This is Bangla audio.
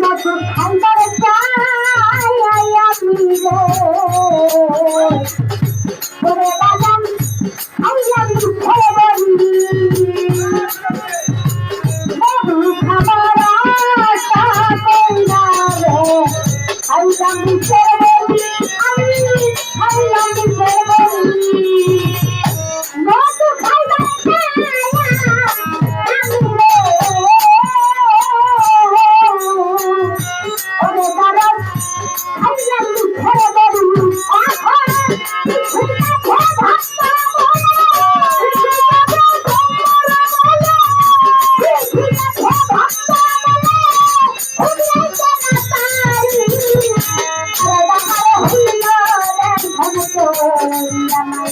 মধুর খান্দার চা